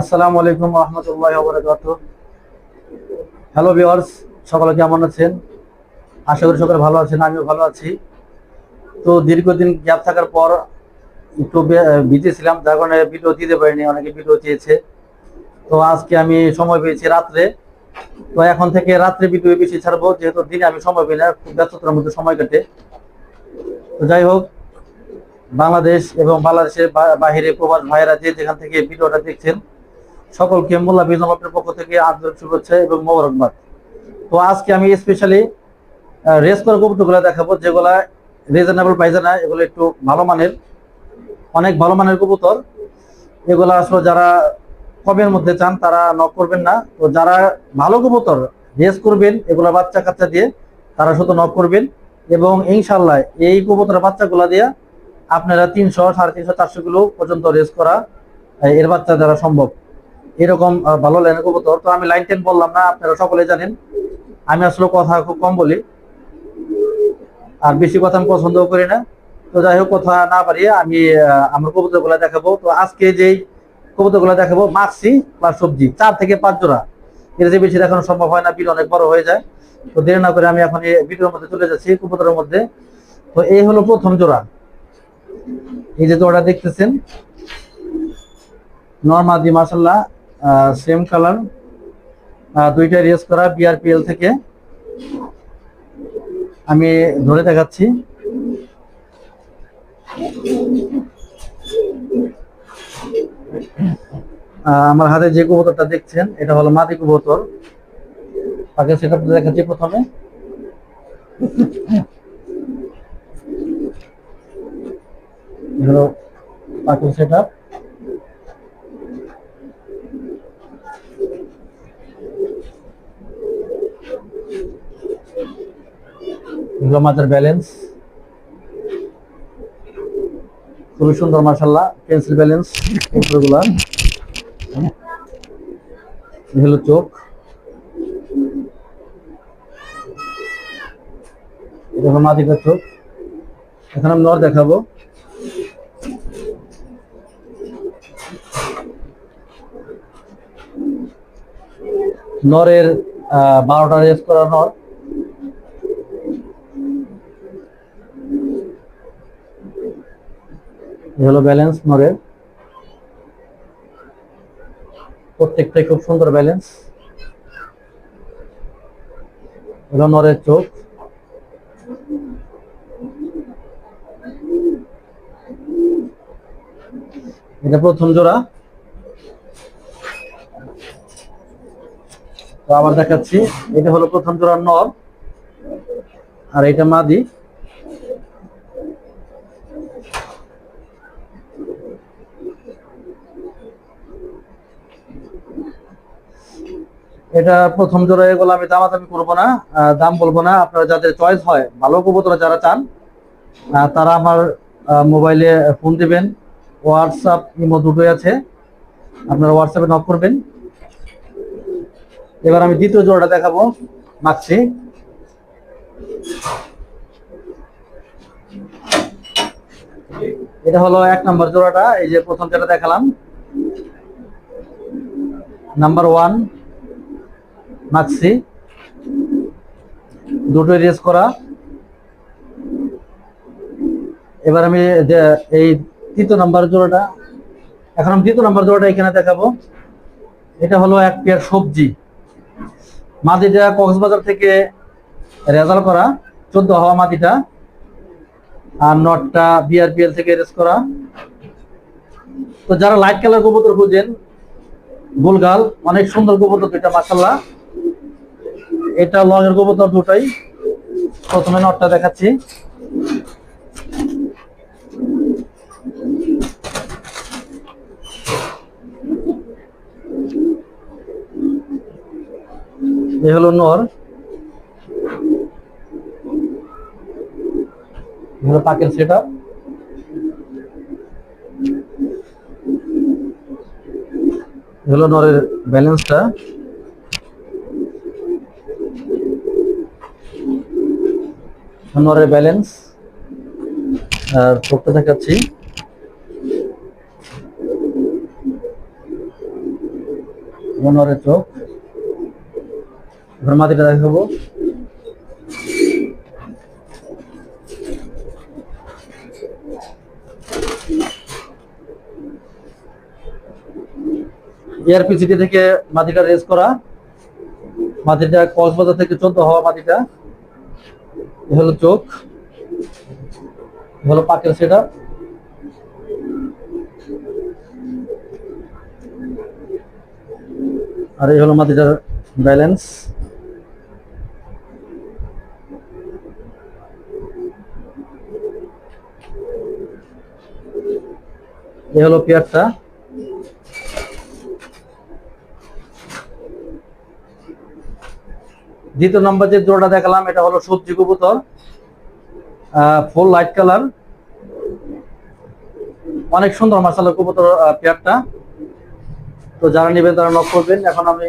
আসসালামু আলাইকুম রহমতুল্লাহ বরকাত হ্যালো ভিওয়ার্স সকলে কেমন আছেন? আশা করি সকলে ভালো আছেন, আমিও ভালো আছি। তো দীর্ঘদিন গ্যাপ থাকার পর একটু বিজি ছিলাম, যার কারণে ভিডিও দিতে পারিনি, অনেকে ভিডিও চেয়েছে। তো আজকে আমি সময় পেয়েছি রাত্রে। তো এখন থেকে রাত্রে ভিডিও বেশি ছাড়বো, যেহেতু দিনে আমি সময় না, খুব ব্যস্ততার মধ্যে সময় কাটে। তো যাই হোক, বাংলাদেশ এবং বাংলাদেশের বাহিরে প্রবাস ভাইয়েরা যে যেখান থেকে ভিডিওটা দেখছেন সকলকে মোল্লা বিজনবাবের পক্ষ থেকে আন্তরিক শুভেচ্ছা এবং মোবারকবাদ। তো আজকে আমি স্পেশালি রেস করা কবুতরগুলো দেখাবো, যেগুলা রিজনেবল প্রাইসে না, এগুলো একটু ভালো মানের, অনেক ভালো মানের কবুতর। এগুলো আসলে যারা কমের মধ্যে চান, তারা নক করবেন না। তো যারা ভালো কবুতর রেস করবেন, এগুলো বাচ্চা কাচ্চা দিয়ে, তারা শুধু নক করবেন। এবং ইনশাল্লাহ এই কবুতরের বাচ্চাগুলো দিয়ে আপনারা তিনশো সাড়ে তিনশো চারশো কিলো পর্যন্ত রেস করা এর বাচ্চা দ্বারা সম্ভব। এরকম ভালো লাইনের কবুতর। তো আমি লাইন টেন বললাম না, আপনারা সকলে জানেন। আমি আসলে কথা খুব কম বলি। আর বেশি কথা আমি পছন্দ করি না। তো যাই হোক, কথা না পারিয়ে আমি আমার কবুতরগুলা দেখাবো। তো আজকে যেই কবুতরগুলা দেখাবো, মাক্সি বা সবজি, চার থেকে পাঁচ জোড়া। এর যে বেশি দেখানো সম্ভব হয় না, বিল অনেক বড় হয়ে যায়। তো দেরি না করে আমি এখন ভিডিওর মধ্যে চলে যাচ্ছি, কবুতরের মধ্যে। তো এই হলো প্রথম জোড়া। এই যে জোড়া দেখতেছেন। নর্মাদি মাসাল্লাহ সেম কালার দুইটা রেস করা বিআরপিএল থেকে। আমি ধরে দেখাচ্ছি। আমার হাতে যে কবুতরটা দেখছেন, এটা হলো মাদি কবুতর। তাকে সেটা দেখাচ্ছি প্রথমে। হলো পাখির সেট এগুলো ব্যালেন্স খুবই সুন্দর মাসাল্লাহ পেন্সিল ব্যালেন্সগুলা। এই হলো চোখ। এটা হলো মাদিকার চোখ। এখন আমি নর দেখাবো। নরের বারোটা রেস করা নর। হলো ব্যালেন্স নরের প্রত্যেকটাই খুব সুন্দর ব্যালেন্স হলো নরের চোখ। এটা প্রথম জোড়া। তো আবার দেখাচ্ছি, এটা হলো প্রথম জোড়ার নর। আর এটা মাদি। এটা প্রথম জোড়া এগুলো আমি দামাদামি করব না দাম বলব না। আপনারা যাদের চয়েস হয়, ভালো কবুতর যারা চান তারা আমার মোবাইলে ফোন দিবেন। হোয়াটসঅ্যাপ ইমো দুটোই আছে। আপনারা হোয়াটসঅ্যাপে নক করবেন। এবার আমি দ্বিতীয় জোড়াটা দেখাবো মাছি এটা হলো এক নাম্বার জোড়াটা, এই যে প্রথম যেটা দেখালাম নাম্বার ওয়ান মাক্সি দুটোই রেস করা। এবার আমি এই তৃতীয় নাম্বার জোড়াটা, এখন আমি তৃতীয় নাম্বার জোড়াটা এখানে দেখাবো। এটা হলো এক পেয়ার সবজি। মাদিটা কক্সবাজার থেকে রেজাল্ট করা, চোদ্দ হওয়া মাদিটা। আর নটটা বিআরপিএল থেকে রেস করা। তো যারা লাইট কালার কবুতর খুঁজেন, গোলগাল, অনেক সুন্দর কবুতর দুইটা মাসাল্লাহ এটা লং এর কবুতর দুটাই। প্রথমে নটটা দেখাচ্ছি। এ হলো নর। হলো পাকের সেট। হলো নরের ব্যালেন্সটা। নরের ব্যালেন্স, আর চোখটা দেখাচ্ছি। নরের চোখ, এবার মাটিটা দেখাবো। এয়ারপিসিটি থেকে মাটিটা রেস করা। মাটিটা কক্সবাজার থেকে চোদ্দ হওয়া মাটিটা। হলো চোখ হলো পাকের সেটা। আর এই হলো মাটিটার ব্যালেন্স। এ হলো পেয়ারটা। দ্বিতীয় নম্বর যে জোড়া দেখালাম, এটা হলো সবজি কবুতর ফুল লাইট কালার অনেক সুন্দর মাসালা কবুতর পেয়ারটা। তো যারা নেবেন তারা নক করবেন। এখন আমি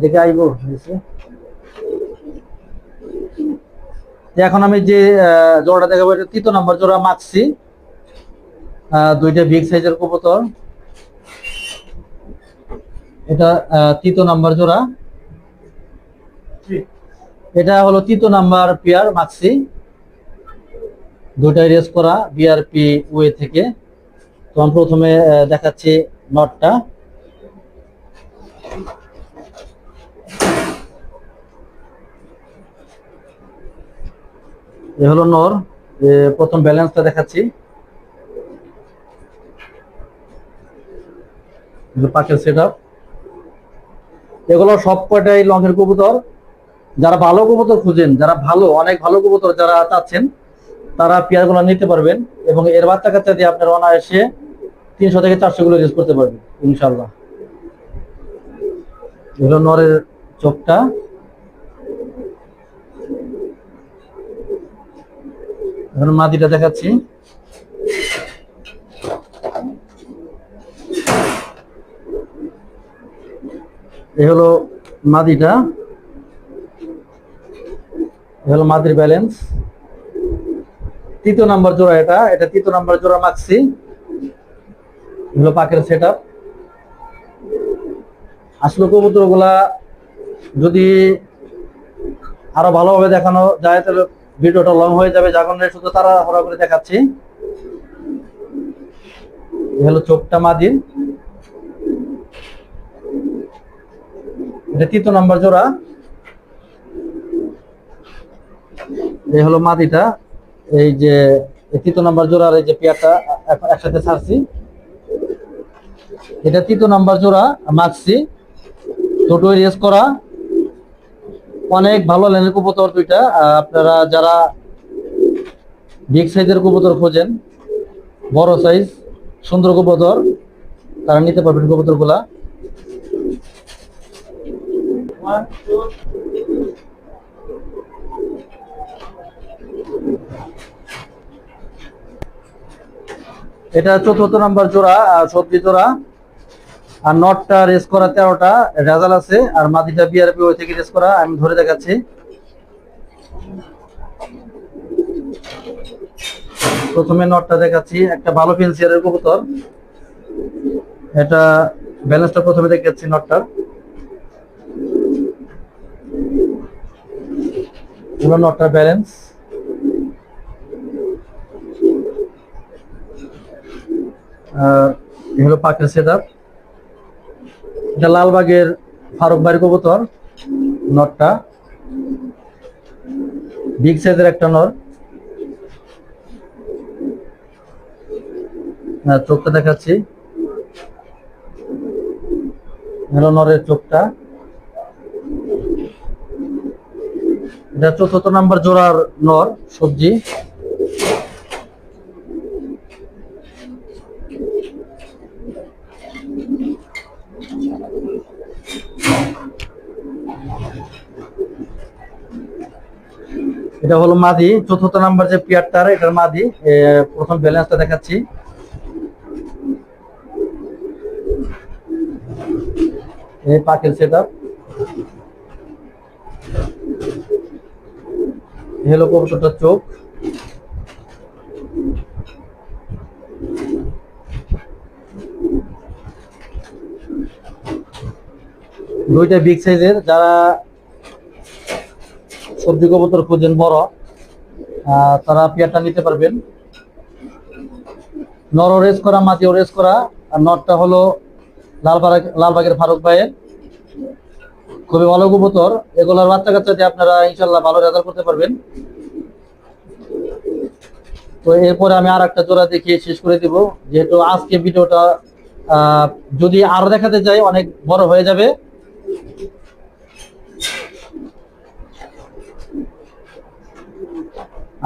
দেখে। আইবো। এখন আমি যে জোড়াটা দেখাবো, এটা তৃতীয় নম্বর জোড়া মাখছি দুইটা বিগ সাইজের কবুতর। এটা তৃতীয় নাম্বার জোড়া। এটা হলো তৃতীয় নাম্বার পেয়ার মাক্সি। দুটাই রেস করা বিআরপি ওয়ে থেকে। তো আমি প্রথমে দেখাচ্ছি নটটা। এ হলো নর। প্রথম ব্যালেন্সটা দেখাচ্ছি। পাকের সেট এগুলো সব কয়টাই কবুতর। যারা ভালো কবুতর খুঁজেন, যারা ভালো, অনেক ভালো কবুতর যারা চাচ্ছেন, তারা পেয়ারগুলো নিতে পারবেন এবং এর বাচ্চা কাচ্চা দিয়ে আপনার অনায়াসে তিনশো থেকে চারশো গুলো রেস করতে পারবেন ইনশাল্লাহ এগুলো নরের চোখটা। মাদিটা দেখাচ্ছি। এ হলো মাদিটা। এ হলো মাদির ব্যালেন্স তৃতীয় নাম্বার জোড়া এটা। এটা তৃতীয় নাম্বার জোড়া মাখছি হলো পাকের সেট আসলে কবুতরগুলা যদি আরও ভালোভাবে দেখানো যায়, তাহলে ভিডিওটা লং হয়ে যাবে। যার কারণে শুধু তারা হরা করে দেখাচ্ছি। এ হলো চোখটা মাদির। এটা তৃতীয় নাম্বার জোড়া এই হলো মাদিটা এই যে তৃতীয় নাম্বার জোড়ার এই যে পেয়ারটা একসাথে ছাড়ছি। এটা তৃতীয় নাম্বার জোড়া মাখছি। দুটো রেস করা। অনেক ভালো লাইনের কবুতর দুইটা। আপনারা যারা বিগ সাইজের কবুতর খোঁজেন, বড় সাইজ, সুন্দর কবুতর, তারা নিতে পারবেন এটা চতুর্থ নাম্বার জোড়া সবজি জোড়া। আর নটটা রেস করা তেরোটা রেজাল আছে। আর মাদিটা বিআরপি ওই থেকে রেস করা, আমি ধরে দেখাচ্ছি। প্রথমে নটটা দেখাচ্ছি, একটা ভালো ফেন্সিয়ারের কবুতর। এটা ব্যালেন্সটা প্রথমে দেখাচ্ছি নটটার। হলো নটটার ব্যালেন্স আর এ হলো পাকের সেট এটা লালবাগের ফারুক বাড়ি কবুতর নটটা বিগ সাইজের একটা নর চোখটা দেখাচ্ছি। হলো নরের চোখটা। এটা চতুর্থ নাম্বার জোড়ার নর, সবজি। এটা হলো মাদি, চতুর্থ নাম্বার যে পিয়ারটার, এটার মাদি। প্রথম ব্যালেন্সটা দেখাচ্ছি। এই পাকের সেট আপ হলো কবুতরটার চোখ। দুইটা বিগ সাইজের যারা সবজি কবুতর খুঁজেন বড় তারা পেয়ারটা নিতে পারবেন। নর রেস করা মাঝে রেস করা, আর নরটা হলো লালবাগ লালবাগের ফারুক ভাইয়ের। খুবই ভালো কবুতর। এগুলোর বাচ্চা কাচ্চা দিয়ে আপনারা ইনশাল্লাহ ভালো রেজাল্ট করতে পারবেন। তো এরপরে আমি আর একটা জোড়া দেখিয়ে শেষ করে দিব। যেহেতু আজকে ভিডিওটা যদি আরও দেখাতে চাই অনেক বড় হয়ে যাবে।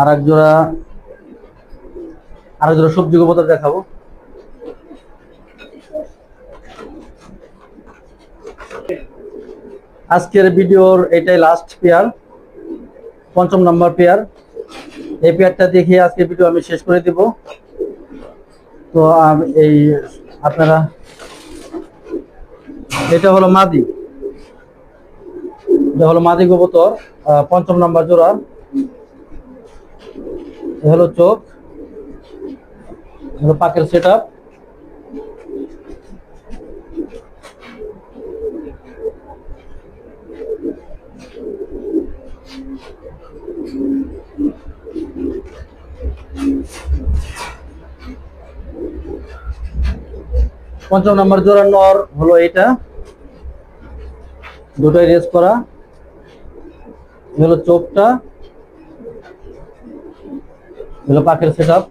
আর এক জোড়া আর এক জোড়া সবজি কবুতর দেখাবো। আজকের ভিডিওর এটাই লাস্ট পেয়ার পঞ্চম নম্বর পেয়ার এই পেয়ারটা দেখিয়ে আজকের ভিডিও আমি শেষ করে দিব। তো এই আপনারা এটা হলো মাদি। এটা হলো মাদি কবুতর আহ, পঞ্চম নাম্বার জোড়া। হলো চোখ। হলো পাকের সেট আপ পঞ্চম নাম্বার জোড়া নর হলো এটা। দুটোই রেস করা। হলো চোখটা। হলো পাখের সেট আপ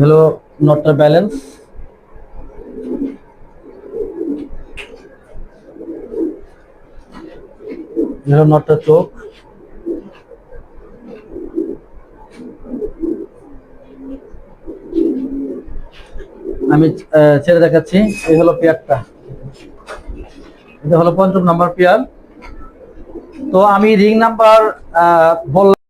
হলো নটটা ব্যালেন্স হলো নটটা চোখ। আমি ছেড়ে দেখাচ্ছি। এই হলো পেয়ারটা। এটা হলো পঞ্চম নাম্বার পেয়ার। তো আমি রিং নাম্বার বললাম